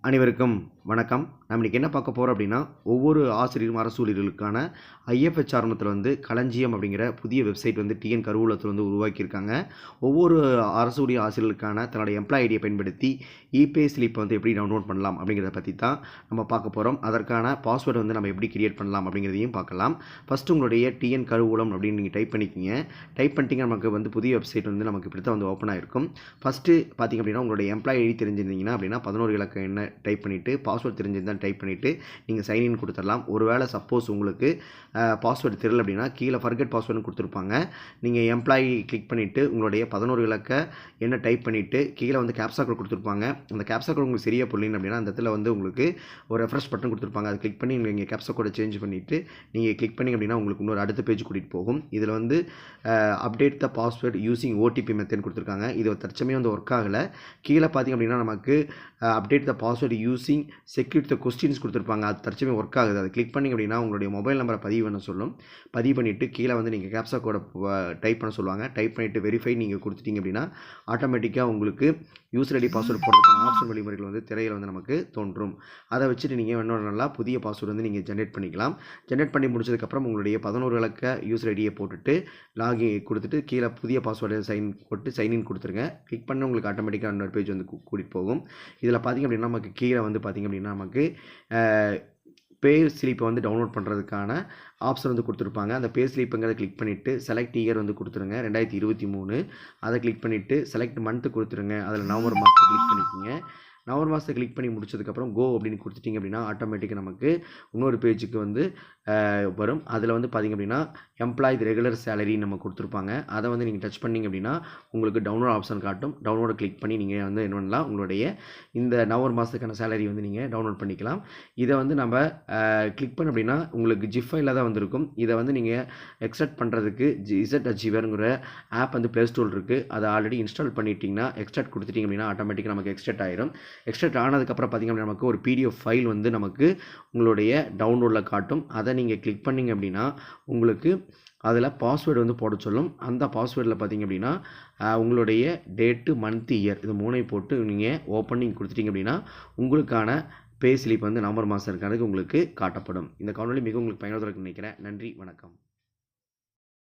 அனைவருக்கும் வணக்கம். நம்ம இன்றைக்கி என்ன பார்க்க போகிறோம் அப்படின்னா ஒவ்வொரு ஆசிரியரும் அரசூழியர்களுக்கான ஐஎஃப்எச் ஆரம்பத்தில் வந்து களஞ்சியம் அப்படிங்கிற புதிய வெப்சைட் வந்து டிஎன் கருவூலத்தில் வந்து உருவாக்கியிருக்காங்க. ஒவ்வொரு அரசு ஊழிய ஆசிரியர்களுக்கான தன்னோட எம்ப்ளாய் ஐடியை பயன்படுத்தி இபே ஸ்லிப்பை வந்து எப்படி டவுன்லோட் பண்ணலாம் அப்படிங்கிறத பற்றி தான் நம்ம பார்க்க போகிறோம் அதற்கான பாஸ்வேர்டு வந்து நம்ம எப்படி கிரியேட் பண்ணலாம் அப்படிங்கிறதையும் பார்க்கலாம். ஃபஸ்ட்டு உங்களுடைய டிஎன் கருவூலம் அப்படின்னு நீங்கள் டைப் பண்ணிக்கிங்க. டைப் பண்ணிட்டீங்க நமக்கு வந்து புதிய வெப்சைட் வந்து நமக்கு இப்படி தான் வந்து ஓப்பன் ஆகிருக்கும் ஃபஸ்ட்டு பார்த்திங்க அப்படின்னா உங்களுடைய எம்ப்ளாய் ஐடி தெரிஞ்சிருந்தீங்கன்னா அப்படின்னா பதினோரு இலக்கம் என்ன டைப் பண்ணிவிட்டு பாஸ்வேர்ட் தெரிஞ்சிருந்தால் டைப் பண்ணிவிட்டு நீங்கள் சைன்இன் கொடுத்துடலாம். ஒருவேளை சப்போஸ் உங்களுக்கு பாஸ்வேர்டு தெரியல அப்படின்னா கீழே ஃபர்கெட் பாஸ்வேர்டுன்னு கொடுத்துருப்பாங்க. நீங்கள் எம்ப்ளாயி கிளிக் பண்ணிவிட்டு உங்களுடைய பதினோரு இலக்க என்ன டைப் பண்ணிவிட்டு கீழே வந்து கேப்சா கோட் கொடுத்துருப்பாங்க. அந்த கேப்சா கோட் உங்களுக்கு சரியாக புரியல அப்படின்னா அந்த இடத்துல வந்து உங்களுக்கு ஒரு ரெஃப்ரெஷ் பட்டன் கொடுத்துருப்பாங்க. அதை கிளிக் பண்ணி நீங்கள் கேப்சா கோடை சேஞ்ச் பண்ணிவிட்டு நீங்கள் கிளிக் பண்ணி அப்படின்னா உங்களுக்கு இன்னொரு அடுத்த பேஜ் கூட்டிகிட்டு போகும். இதில் வந்து update the password using OTP method கொடுத்துருக்காங்க. இது தற்சமயம் வந்து ஒர்க் ஆகலை. கீழே பார்த்திங்க அப்படின்னா நமக்கு update the password using security questions கொடுத்துருப்பாங்க. அது தற்சமே ஒர்க் ஆகுது. அதை கிளிக் பண்ணிங்க அப்படின்னா உங்களுடைய மொபைல் நம்பரை பதிவு பண்ண சொல்லும். பதிவு பண்ணிவிட்டு கீழே வந்து நீங்கள் கேப்சா கோடை டைப் பண்ண சொல்லுவாங்க. டைப் பண்ணிவிட்டு வெரிஃபை நீங்கள் கொடுத்துட்டீங்க அப்படின்னா ஆட்டோமேட்டிக்காக உங்களுக்கு யூசர் ஐடி பாஸ்வேர்டு போடுறதுக்கான ஆப்ஷன் வழிமுறைகள் வந்து திரையில் வந்து நமக்கு தோன்றும். அதை வச்சுட்டு நீங்கள் இன்னொரு நல்லா புதிய பாஸ்வேர்டு வந்து நீங்கள் ஜென்ரேட் பண்ணிக்கலாம். ஜென்ரேட் பண்ணி முடிச்சதுக்கப்புறம் உங்களுடைய பதினோரு இலக்க யூசர் ஐடியை போட்டுட்டு லாகின் கொடுத்துட்டு கீழே புதிய பாஸ்வேர்டு சைன் போட்டு சைன்இன் கொடுத்துருங்க. கிளிக் பண்ண உங்களுக்கு ஆட்டோமேட்டிக்காக இன்னொரு பேஜ் வந்து கூட்டிகிட்டு போகும். இதில் பார்த்திங்க அப்படின்னா நமக்கு கீழே வந்து பார்த்திங்க அப்படின்னா நமக்கு பே ஸ்லிப்பை வந்து டவுன்லோட் பண்ணுறதுக்கான ஆப்ஷன் வந்து கொடுத்துருப்பாங்க. அந்த பே ஸ்லிப்புங்கிறத கிளிக் பண்ணிவிட்டு செலக்ட் இயர் வந்து கொடுத்துருங்க. ரெண்டாயிரத்தி இருபத்தி மூணு. அதை கிளிக் பண்ணிவிட்டு செலக்ட் மந்த்து கொடுத்துருங்க. அதில் நவம்பர் மாதத்தை கிளிக் பண்ணிக்கோங்க. நவம்பர் மாதத்தை கிளிக் பண்ணி முடிச்சதுக்கப்புறம் கோ அப்படின்னு கொடுத்துட்டிங்க அப்படின்னா ஆட்டோமேட்டிக்காக நமக்கு இன்னொரு பேஜுக்கு வந்து வரும். அதில் வந்து பார்த்திங்க அப்படின்னா எம்ப்ளாய் ரெகுலர் சேலரி நம்ம கொடுத்துருப்பாங்க. அதை வந்து நீங்கள் டச் பண்ணிங்க அப்படின்னா உங்களுக்கு டவுன்லோட் ஆப்ஷன் காட்டும். டவுன்லோட கிளிக் பண்ணி நீங்கள் வந்து என்ன பண்ணலாம்? உங்களுடைய இந்த நவம்பர் மாதத்துக்கான சேலரி வந்து நீங்கள் டவுன்லோட் பண்ணிக்கலாம். இதை வந்து நம்ம கிளிக் பண்ண அப்படின்னா உங்களுக்கு ஜிப் ஃபைலில் தான் வந்திருக்கும். இதை வந்து நீங்கள் எக்ஸ்ட்ராக்ட் பண்ணுறதுக்கு ஜி இசட் அச்சீவருங்கிற ஆப் வந்து ப்ளே ஸ்டோர் இருக்குது அதை ஆல்ரெடி இன்ஸ்டால் பண்ணிட்டீங்கன்னா எக்ஸ்ட்ராக்ட் கொடுத்துட்டிங்க அப்படின்னா ஆட்டோமேட்டிக்காக நமக்கு எக்ஸ்ட்ராக்ட் ஆயிரும். எக்ஸ்ட்ராக்ட் ஆனதுக்கப்புறம் பார்த்திங்க அப்படின்னா நமக்கு ஒரு பிடிஎஃப் ஃபைல் வந்து நமக்கு உங்களுடைய டவுன்லோடில் காட்டும். அதை நீங்கள் கிளிக் பண்ணிங்க அப்படின்னா உங்களுக்கு அதில் பாஸ்வேர்டு வந்து போட சொல்லும். அந்த பாஸ்வேர்டில் பார்த்திங்க அப்படின்னா உங்களுடைய டேட்டு மந்த் இயர் இது மூணையும் போட்டு நீங்கள் ஓப்பனிங் கொடுத்துட்டிங்க அப்படின்னா உங்களுக்கான பே ஸ்லிப் வந்து நவம்பர் மாதம் இருக்கிறதுக்கு உங்களுக்கு காட்டப்படும். இந்த காணொலி மிக உங்களுக்கு பயனுள்ளதாக நினைக்கிறேன். நன்றி வணக்கம்.